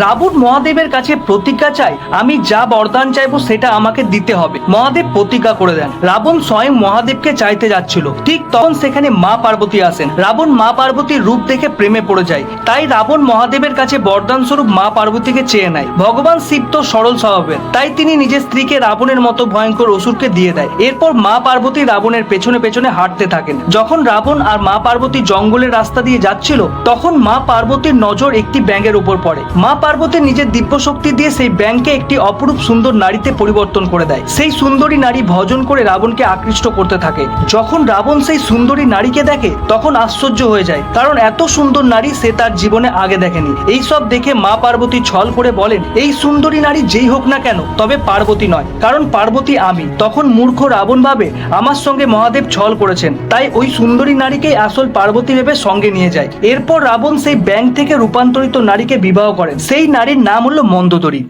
রাবণ মহাদেবের কাছে প্রতিজ্ঞা চাই আমি যা বরদান চাইব সেটা আমাকে দিতে হবে। মহাদেব প্রতিজ্ঞা করে দেন। রাবণ স্বয়ং মহাদেবকে চাইতে যাচ্ছিল। ঠিক তখন সেখানে মা পার্বতী আসেন। রাবণ মা পার্বতীর রূপ দেখে প্রেমে পড়ে যায়। তাই রাবণ মহাদেবের কাছে বরদান স্বরূপ মা পার্বতীকে চেয়ে নেয়। ভগবান শিব তো সরল স্বভাবের। তাই তিনি নিজের স্ত্রীকে রাবণের মতো ভয়ঙ্কর অসুরকে দিয়ে দেয়। এরপর মা পার্বতী রাবণের পেছনে পেছনে হাঁটতে থাকেন। যখন রাবণ আর মা পার্বতী জঙ্গলের রাস্তা দিয়ে যাচ্ছিল, তখন মা পার্বতীর নজর একটি ব্যাঙের উপর পড়ে। মা পার্বতী নিজের দিব্য শক্তি দিয়ে সেই ব্যাংকে একটি অপরূপ সুন্দর নারীতে পরিবর্তন করে দেয়। সেই সুন্দরী নারী ভজন করে রাবণকে আকৃষ্ট করতে থাকে। যখন রাবণ সেই সুন্দরী নারীকে দেখে, তখন আশ্চর্য হয়ে যায়, কারণ এত সুন্দর নারী সে তার জীবনে আগে দেখেনি। এই সব দেখে মা পার্বতী ছল করে বলেন, এই সুন্দরী নারী যেই হোক না কেন, তবে পার্বতী নয়, কারণ পার্বতী আমি। তখন মূর্খ রাবণ ভাবে, আমার সঙ্গে মহাদেব ছল করেছেন, তাই ওই সুন্দরী নারীকেই আসল পার্বতী ভেবে সঙ্গে নিয়ে যায়। এরপর রাবণ সেই ব্যাংক থেকে রূপান্তরিত নারীকে বিবাহ করেন। সেই নারীর নাম হলো মন্দোদরী।